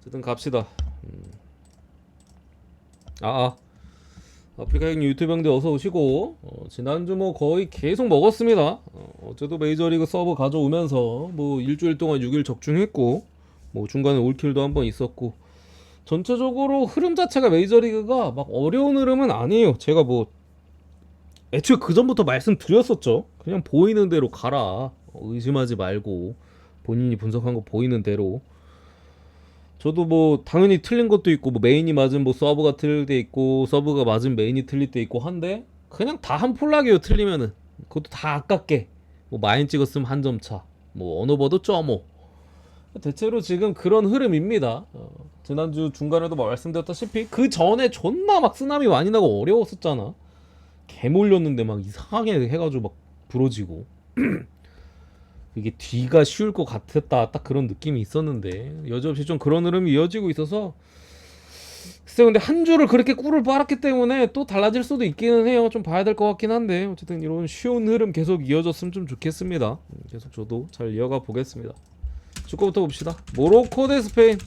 어쨌든 갑시다. 음. 아, 아. 아프리카 형님 유튜브 형들 어서 오시고 어, 지난주 뭐 거의 계속 먹었습니다. 어, 어제도 메이저리그 서브 가져오면서 뭐 일주일 동안 6일 적중했고 뭐 중간에 올킬도 한 번 있었고 전체적으로 흐름 자체가 메이저리그가 막 어려운 흐름은 아니에요. 제가 뭐 애초에 그 전부터 말씀드렸었죠. 그냥 보이는 대로 가라. 어, 의심하지 말고 본인이 분석한 거 보이는 대로. 저도 뭐 당연히 틀린 것도 있고 뭐 메인이 맞은 뭐 서브가 틀릴 때 있고 서브가 맞은 메인이 틀릴 때 있고 한데 그냥 다 한 폴락이에요 틀리면은 그것도 다 아깝게 뭐 마인 찍었으면 한 점 차. 뭐 언어버도 점오. 대체로 지금 그런 흐름입니다. 어, 지난주 중간에도 말씀드렸다시피 그 전에 존나 막 쓰나미 많이 나고 어려웠었잖아. 개 몰렸는데 막 이상하게 해가지고 막 부러지고 이게 뒤가 쉬울 것 같았다. 딱 그런 느낌이 있었는데 여지없이 좀 그런 흐름이 이어지고 있어서 글쎄 근데 한 주를 그렇게 꿀을 빨았기 때문에 또 달라질 수도 있기는 해요. 좀 봐야 될 것 같긴 한데 어쨌든 이런 쉬운 흐름 계속 이어졌으면 좀 좋겠습니다. 음, 계속 저도 잘 이어가 보겠습니다. 축구부터 봅시다. 모로코 대 스페인.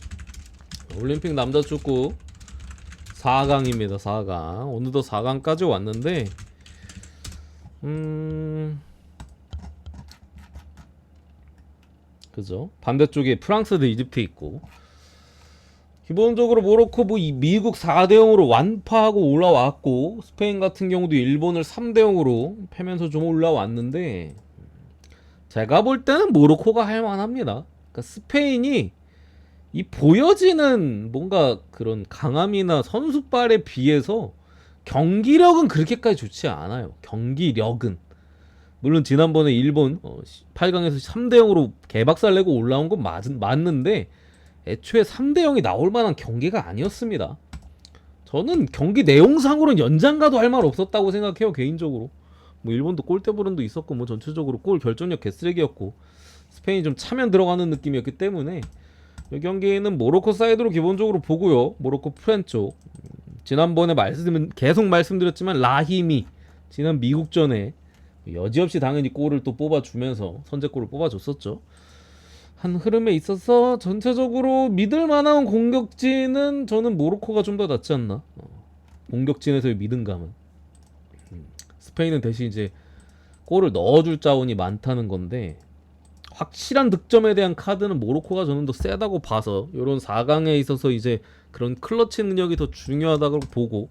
올림픽 남자 축구 4강입니다 4강. 어느덧 4강까지 왔는데 음 그죠 반대쪽에 프랑스 대 이집트 있고 기본적으로 모로코 뭐이 미국 4대 0으로 완파하고 올라왔고 스페인 같은 경우도 일본을 3대 0으로 패면서 좀 올라왔는데 제가 볼 때는 모로코가 할 만합니다. 그러니까 스페인이 이 보여지는 뭔가 그런 강함이나 선수발에 비해서 경기력은 그렇게까지 좋지 않아요. 경기력은 물론 지난번에 일본 어, 8강에서 3대 0으로 개박살 내고 올라온 건 맞, 맞는데 애초에 3대 0이 나올 만한 경기가 아니었습니다. 저는 경기 내용상으로는 연장 가도 할 말 없었다고 생각해요 개인적으로. 뭐 일본도 골대보름도 있었고 뭐 전체적으로 골 결정력 개쓰레기였고 스페인이 좀 차면 들어가는 느낌이었기 때문에 이 경기는 모로코 사이드로 기본적으로 보고요. 모로코 프렌 쪽 음, 지난번에 말씀 계속 말씀드렸지만 라힘이 지난 미국전에 여지없이 당연히 골을 또 뽑아주면서 선제골을 뽑아줬었죠. 한 흐름에 있어서 전체적으로 믿을 만한 공격진은 저는 모로코가 좀 더 낫지 않나. 어, 공격진에서의 믿음감은. 음, 스페인은 대신 이제 골을 넣어줄 자원이 많다는 건데 확실한 득점에 대한 카드는 모로코가 저는 더 세다고 봐서 이런 4강에 있어서 이제 그런 클러치 능력이 더 중요하다고 보고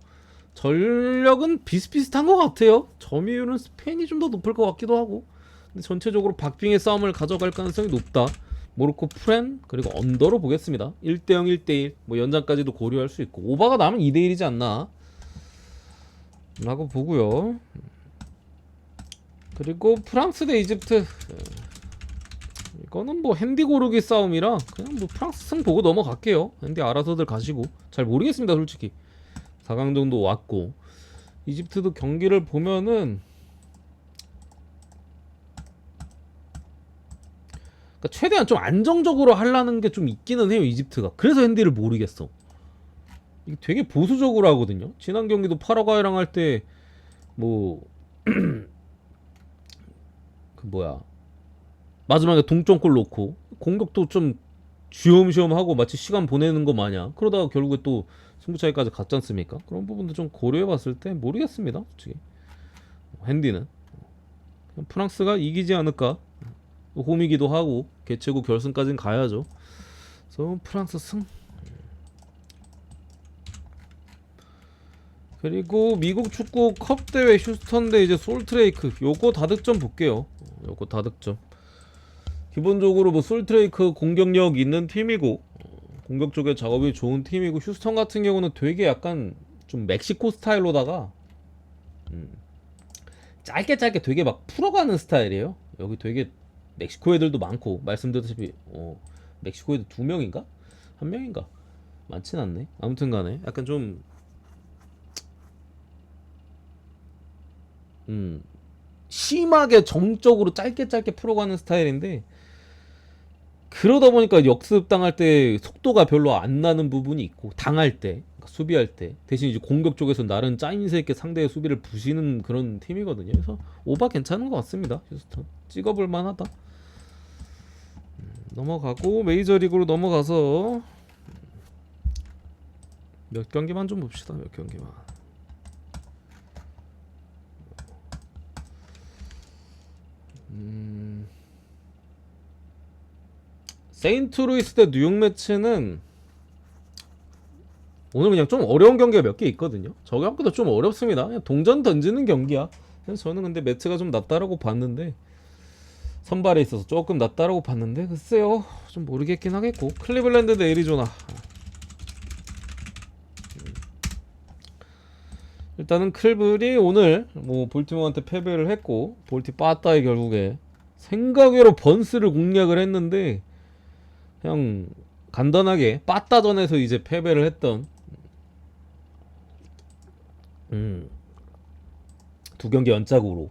전력은 비슷비슷한 것 같아요. 점유율은 스페인이 좀 더 높을 것 같기도 하고 근데 전체적으로 박빙의 싸움을 가져갈 가능성이 높다. 모로코 프렌 그리고 언더로 보겠습니다. 1대 0 1대 1 뭐 연장까지도 고려할 수 있고 오바가 나면 2대 1이지 않나 라고 보고요. 그리고 프랑스 대 이집트 이거는 뭐 핸디 고르기 싸움이라 그냥 뭐 프랑스 승 보고 넘어갈게요. 핸디 알아서들 가시고 잘 모르겠습니다 솔직히 4강 정도 왔고 이집트도 경기를 보면은 그러니까 최대한 좀 안정적으로 하려는 게 좀 있기는 해요 이집트가. 그래서 핸디를 모르겠어. 이게 되게 보수적으로 하거든요. 지난 경기도 파라과이랑 할 때 뭐 그 뭐야. 마지막에 동점골 넣고 공격도 좀 쥐엄쥐엄하고 마치 시간 보내는 거 마냥. 그러다가 결국에 또 승부차기까지 갔지 않습니까? 그런 부분도 좀 고려해 봤을 때 모르겠습니다 솔직히. 핸디는. 프랑스가 이기지 않을까? 홈이기도 하고 개최국 결승까지는 가야죠. 그래서 프랑스 승. 그리고 미국 축구 컵 대회 휴스턴 대 이제 솔트레이크. 요거 다득점 볼게요. 요거 다득점. 기본적으로 뭐 솔트레이크 공격력 있는 팀이고 어, 공격 쪽에 작업이 좋은 팀이고 휴스턴 같은 경우는 되게 약간 좀 멕시코 스타일로다가 음, 짧게 짧게 되게 막 풀어가는 스타일이에요. 여기 되게 멕시코 애들도 많고 말씀드렸다시피 어, 멕시코 애들 두 명인가 한 명인가 많진 않네. 아무튼간에 약간 좀 음, 심하게 정적으로 짧게 짧게 풀어가는 스타일인데 그러다 보니까 역습 당할 때 속도가 별로 안 나는 부분이 있고 당할 때 그러니까 수비할 때 대신 이제 공격 쪽에서 나름 짜임새 있게 상대의 수비를 부시는 그런 팀이거든요. 그래서 오바 괜찮은 것 같습니다. 휴스턴 찍어볼 만하다. 음, 넘어가고 메이저리그로 넘어가서 몇 경기만 좀 봅시다. 몇 경기만. 음. 세인트루이스 대 뉴욕 매치는 오늘 그냥 좀 어려운 경기가 몇 개 있거든요. 저기 아까도 좀 어렵습니다. 그냥 동전 던지는 경기야. 저는 근데 매치가 좀 낫다라고 봤는데 선발에 있어서 조금 낫다라고 봤는데 글쎄요 좀 모르겠긴 하겠고 클리블랜드 대 애리조나 일단은 클블이 오늘 뭐 볼티모어한테 패배를 했고 볼티 빠따에 결국에 생각외로 번스를 공략을 했는데 그냥 간단하게 빠따전에서 이제 패배를 했던 음, 두 경기 연짝으로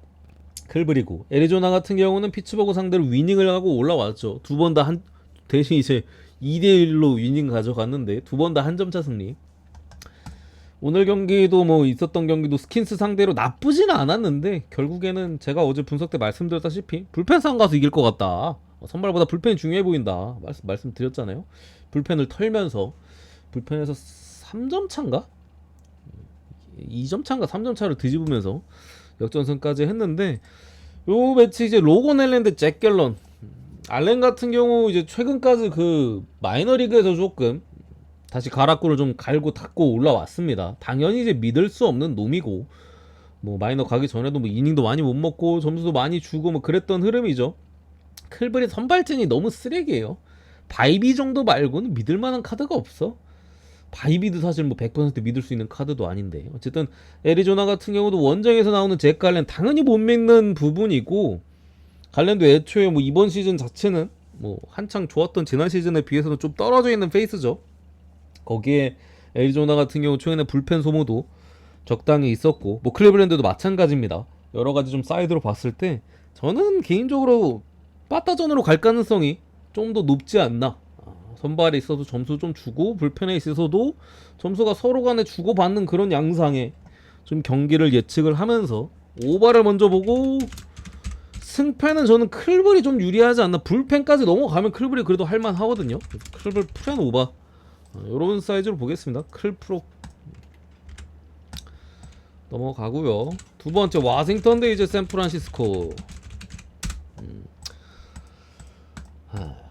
클블이고 애리조나 같은 경우는 피츠버그 상대로 위닝을 하고 올라왔죠. 두 번 다 한 대신 이제 2대 1로 위닝 가져갔는데 두 번 다 한 점차 승리. 오늘 경기도 뭐 있었던 경기도 스킨스 상대로 나쁘지는 않았는데 결국에는 제가 어제 분석 때 말씀드렸다시피 불펜 상 가서 이길 것 같다. 어, 선발보다 불펜이 중요해 보인다. 말씀 말씀드렸잖아요. 불펜을 털면서 불펜에서 3점 차인가? 2점 차인가 3점 차를 뒤집으면서 역전승까지 했는데 요 매치 이제 로건 앨랜드 잭 갤런 알렌 같은 경우 이제 최근까지 그 마이너리그에서 조금 다시 가락구를 좀 갈고 닦고 올라왔습니다. 당연히 이제 믿을 수 없는 놈이고 뭐 마이너 가기 전에도 뭐 이닝도 많이 못 먹고 점수도 많이 주고 뭐 그랬던 흐름이죠. 클브리 선발진이 너무 쓰레기예요. 바이비 정도 말고는 믿을 만한 카드가 없어. 바이비도 사실 뭐 100% 믿을 수 있는 카드도 아닌데 어쨌든 애리조나 같은 경우도 원정에서 나오는 잭 갈렌 당연히 못 믿는 부분이고 갈렌도 애초에 뭐 이번 시즌 자체는 뭐 한창 좋았던 지난 시즌에 비해서는 좀 떨어져 있는 페이스죠 거기에 애리조나 같은 경우 최근에 불펜 소모도 적당히 있었고 뭐 클리블랜드도 마찬가지입니다 여러 가지 좀 사이드로 봤을 때 저는 개인적으로 빠따전으로 갈 가능성이 좀 더 높지 않나. 아, 선발에 있어서 점수 좀 주고 불펜에 있어서도 점수가 서로 간에 주고받는 그런 양상의 좀 경기를 예측을 하면서 오바를 먼저 보고 승패는 저는 클블이 좀 유리하지 않나. 불펜까지 넘어가면 클블이 그래도 할만 하거든요. 클블 프렌 오바. 이런 사이즈로 보겠습니다. 클 프로. 넘어가고요. 두 번째 와싱턴 대 이제 샌프란시스코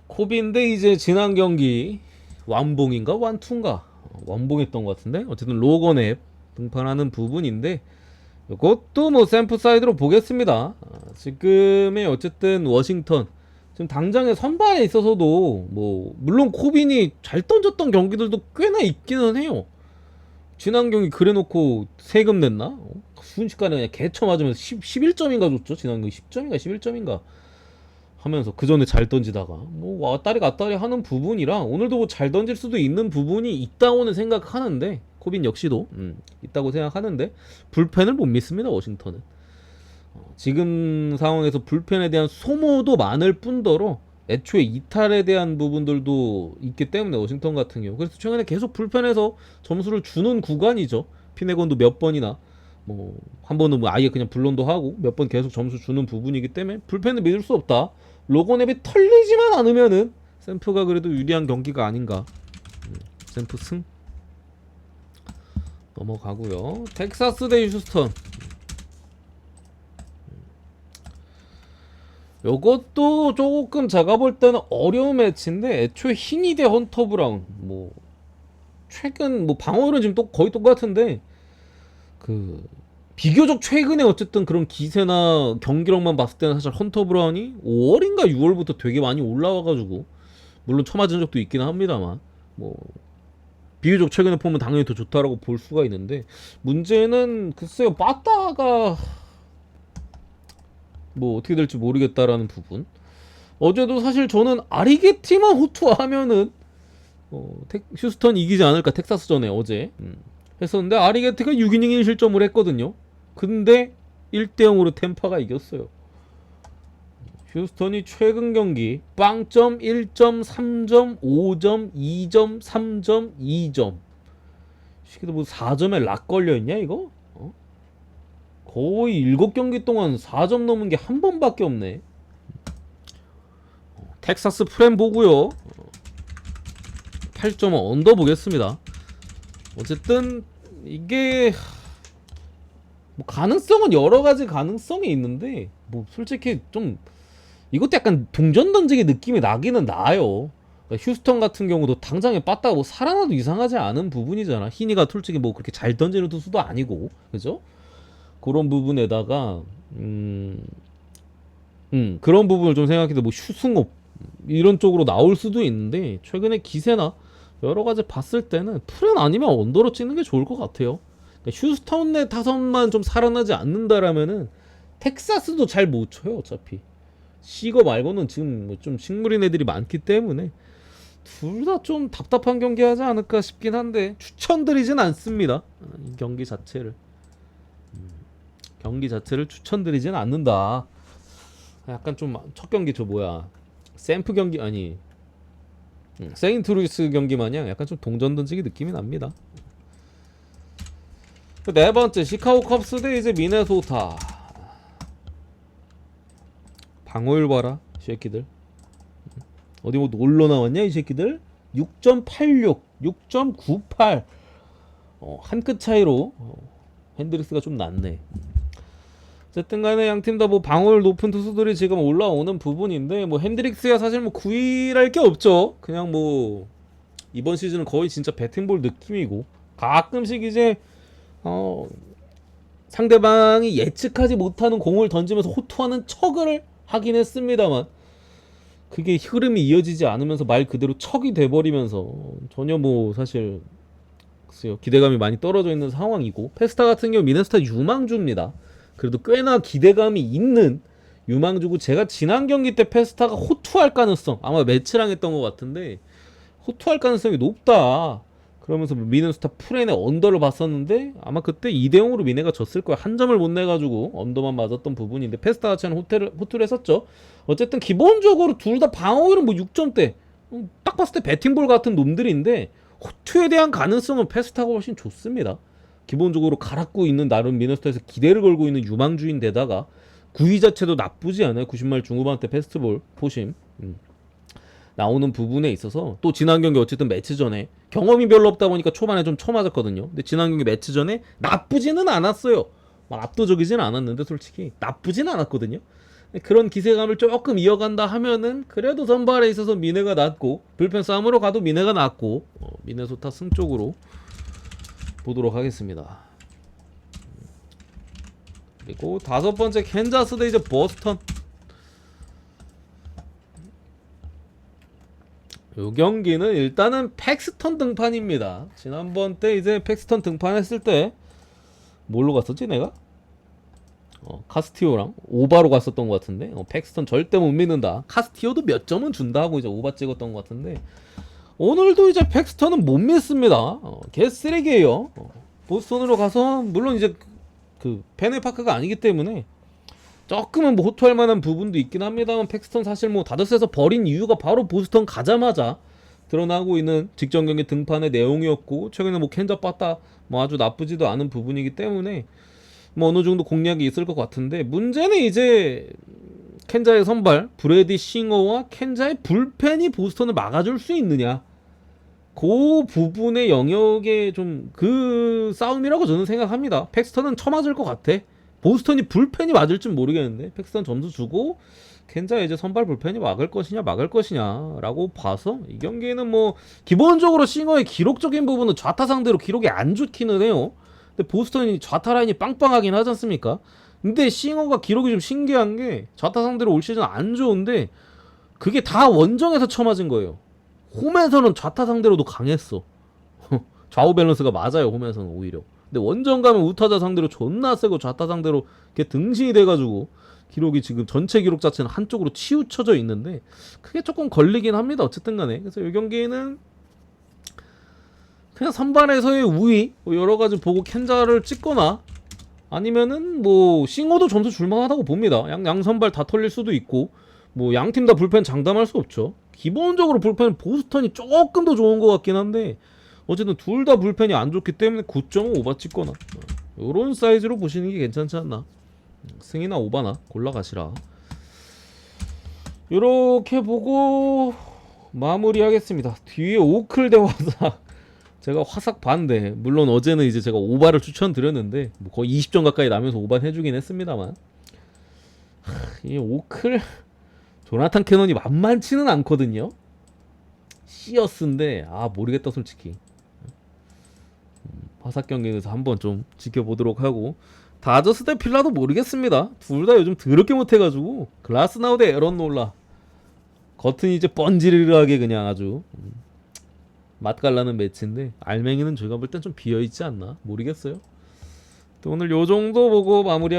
코비인데 이제 지난 경기 완봉인가 완투인가 어, 완봉했던 것 같은데 어쨌든 로건앱 등판하는 부분인데 이것도 뭐 샘플 사이드로 보겠습니다. 아, 지금의 어쨌든 워싱턴 지금 당장의 선발에 있어서도 뭐 물론 코빈이 잘 던졌던 경기들도 꽤나 있기는 해요. 지난 경기 그래놓고 세금 냈나? 어? 순식간에 그냥 개쳐 맞으면서 10, 11점인가 줬죠. 지난 경기 10점인가 11점인가 하면서 그 전에 잘 던지다가 뭐 왔다리 갔다리 하는 부분이랑 오늘도 뭐 잘 던질 수도 있는 부분이 있다고는 생각하는데 코빈 역시도 음, 있다고 생각하는데 불펜을 못 믿습니다 워싱턴은. 어, 지금 상황에서 불펜에 대한 소모도 많을 뿐더러 애초에 이탈에 대한 부분들도 있기 때문에 워싱턴 같은 경우. 그래서 최근에 계속 불펜에서 점수를 주는 구간이죠. 피네건도 몇 번이나 뭐 한 번은 뭐 아예 그냥 불론도 하고 몇 번 계속 점수 주는 부분이기 때문에 불펜을 믿을 수 없다. 로고넵이 털리지만 않으면은 샘프가 그래도 유리한 경기가 아닌가. 음, 샘프 승 넘어가고요. 텍사스 대 휴스턴. 요것도 조금 제가 볼 때는 어려운 매치인데 애초에 히니 대 헌터 브라운 뭐 최근 뭐 방어율은 지금 또 거의 똑같은데 그 비교적 최근에 어쨌든 그런 기세나 경기력만 봤을 때는 사실 헌터 브라운이 5월인가 6월부터 되게 많이 올라와가지고 물론 쳐맞은 적도 있기는 합니다만 뭐 비교적 최근에 보면 당연히 더 좋다라고 볼 수가 있는데 문제는 글쎄요 빠따가 뭐 어떻게 될지 모르겠다라는 부분 어제도 사실 저는 아리게티만 호투하면은 어, 텍, 휴스턴 이기지 않을까 텍사스전에 어제 음. 했었는데 아리게티가 6이닝 1실점을 했거든요. 근데 1대 0으로 템파가 이겼어요. 휴스턴이 최근 경기 빵점 1점, 3점, 5점, 2점, 3점, 2점. 시기도 뭐 4점에 락 걸려 있냐 이거? 어? 거의 7경기 동안 4점 넘은 게 한 번밖에 없네. 어, 텍사스 프렘 보고요. 8.5 언더 보겠습니다. 어쨌든 이게 뭐 가능성은 여러 가지 가능성이 있는데 뭐 솔직히 좀 이것도 약간 동전 던지기 느낌이 나기는 나요. 그러니까 휴스턴 같은 경우도 당장에 빠따가 뭐 살아나도 이상하지 않은 부분이잖아. 희니가 솔직히 뭐 그렇게 잘 던지는 투수도 아니고, 그죠? 그런 부분에다가 음, 음 그런 부분을 좀 생각해도 뭐 휴승업 이런 쪽으로 나올 수도 있는데 최근에 기세나 여러 가지 봤을 때는 풀은 아니면 언더로 찍는 게 좋을 것 같아요. 그러니까 휴스턴 내 타선만 좀 살아나지 않는다라면은 텍사스도 잘 못 쳐요 어차피. 시거 말고는 지금 뭐 좀 식물인 애들이 많기 때문에 둘 다 좀 답답한 경기 하지 않을까 싶긴 한데 추천드리진 않습니다. 어, 이 경기 자체를 음, 경기 자체를 추천드리진 않는다. 약간 좀 첫 경기 저 뭐야 샘프 경기 아니 음, 세인트루이스 경기 마냥 약간 좀 동전 던지기 느낌이 납니다. 그네 번째 시카고 컵스 대 이제 미네소타. 방어율 봐라 이 새끼들. 어디 뭐 놀러 나왔냐 이 새끼들? 6.86 6.98 어, 한 끗 차이로 어, 핸드릭스가 좀 낫네. 어쨌든 간에 양팀 다 뭐 방어율 높은 투수들이 지금 올라오는 부분인데 뭐 핸드릭스야 사실 뭐 구일할 게 없죠. 그냥 뭐 이번 시즌은 거의 진짜 배팅볼 느낌이고. 가끔씩 이제 어 상대방이 예측하지 못하는 공을 던지면서 호투하는 척을 하긴 했습니다만 그게 흐름이 이어지지 않으면서 말 그대로 척이 돼버리면서 전혀 뭐 사실 글쎄요 기대감이 많이 떨어져 있는 상황이고 페스타 같은 경우 미네스타 유망주입니다. 그래도 꽤나 기대감이 있는 유망주고 제가 지난 경기 때 페스타가 호투할 가능성 아마 매치랑 했던 것 같은데 호투할 가능성이 높다. 그러면서 미네스타 프렌의 언더를 봤었는데 아마 그때 2대 0으로 미네가 졌을 거야. 한 점을 못 내가지고 언더만 맞았던 부분인데 페스타 같이는 호텔을 호투를 했었죠. 어쨌든 기본적으로 둘 다 방어율은 뭐 6점대. 음, 딱 봤을 때 배팅볼 같은 놈들인데 호투에 대한 가능성은 페스타가 훨씬 좋습니다. 기본적으로 갈았고 있는 나름 미네스타에서 기대를 걸고 있는 유망주인 데다가 구위 자체도 나쁘지 않아요. 90말 중후반 때 페스트볼 포심. 음. 나오는 부분에 있어서 또 지난 경기 어쨌든 매치 전에 경험이 별로 없다 보니까 초반에 좀 쳐맞았거든요. 근데 지난 경기 매치 전에 나쁘지는 않았어요. 막 압도적이진 않았는데 솔직히 나쁘진 않았거든요. 그런 기세감을 조금 이어간다 하면은 그래도 선발에 있어서 미네가 낫고 불펜 싸움으로 가도 미네가 낫고 어, 미네소타 승 쪽으로 보도록 하겠습니다. 그리고 다섯 번째 캔자스 대 이제 버스턴 요 경기는 일단은 팩스턴 등판입니다. 지난번 때 이제 팩스턴 등판했을 때 뭘로 갔었지 내가? 어, 카스티오랑 오바로 갔었던 것 같은데 어, 팩스턴 절대 못 믿는다. 카스티오도 몇 점은 준다 하고 이제 오바 찍었던 것 같은데 오늘도 이제 팩스턴은 못 믿습니다. 어, 개 쓰레기예요. 어, 보스턴으로 가서 물론 이제 그, 그 페네파크가 아니기 때문에 조금은 뭐 호투할 만한 부분도 있긴 합니다만 팩스턴 사실 뭐 다저스에서 버린 이유가 바로 보스턴 가자마자 드러나고 있는 직전 경기 등판의 내용이었고 최근에 뭐 캔자 빠따 뭐 아주 나쁘지도 않은 부분이기 때문에 뭐 어느 정도 공략이 있을 것 같은데 문제는 이제 캔자의 선발 브레디 싱어와 캔자의 불펜이 보스턴을 막아줄 수 있느냐. 그 부분의 영역에 좀 그 싸움이라고 저는 생각합니다. 팩스턴은 쳐맞을 것 같아 보스턴이 불펜이 맞을진 모르겠는데 팩스턴 점수 주고 켄자 이제 선발 불펜이 막을 것이냐 막을 것이냐라고 봐서 이 경기는 뭐 기본적으로 싱어의 기록적인 부분은 좌타 상대로 기록이 안 좋기는 해요. 근데 보스턴이 좌타 라인이 빵빵하긴 하지 않습니까? 근데 싱어가 기록이 좀 신기한 게 좌타 상대로 올 시즌 안 좋은데 그게 다 원정에서 쳐맞은 거예요. 홈에서는 좌타 상대로도 강했어. 좌우 밸런스가 맞아요. 홈에서는 오히려. 근데 원정 가면 우타자 상대로 존나 세고 좌타 상대로 이렇게 등신이 돼가지고 기록이 지금 전체 기록 자체는 한쪽으로 치우쳐져 있는데 그게 조금 걸리긴 합니다. 어쨌든 간에 그래서 이 경기는 그냥 선발에서의 우위 뭐 여러 가지 보고 캔자를 찍거나 아니면은 뭐 싱어도 점수 줄만하다고 봅니다. 양, 양 선발 다 털릴 수도 있고 뭐 양 팀 다 불펜 장담할 수 없죠. 기본적으로 불펜 보스턴이 조금 더 좋은 것 같긴 한데 어쨌든 둘 다 불펜이 안 좋기 때문에 9.5 오바 찍거나. 요런 사이즈로 보시는 게 괜찮지 않나. 승이나 오바나? 골라가시라. 요렇게 보고 마무리하겠습니다. 뒤에 오클 대화사. 제가 화삭 반대. 물론 어제는 이제 제가 오바를 추천드렸는데 뭐 거의 20점 가까이 나면서 오반 해주긴 했습니다만. 하, 이 오클 조나탄 캐논이 만만치는 않거든요. 시어스인데 아 모르겠다 솔직히 음, 화삭 경기에서 한번 좀 지켜보도록 하고. 다저스 대 필라도 모르겠습니다. 둘 다 요즘 더럽게 못해가지고. 글라스나우 대 에런 놀라. 겉은 이제 번지르르하게 그냥 아주 음, 맛깔나는 매치인데 알맹이는 제가 볼 땐 좀 비어있지 않나? 모르겠어요. 또 오늘 요 정도 보고 마무리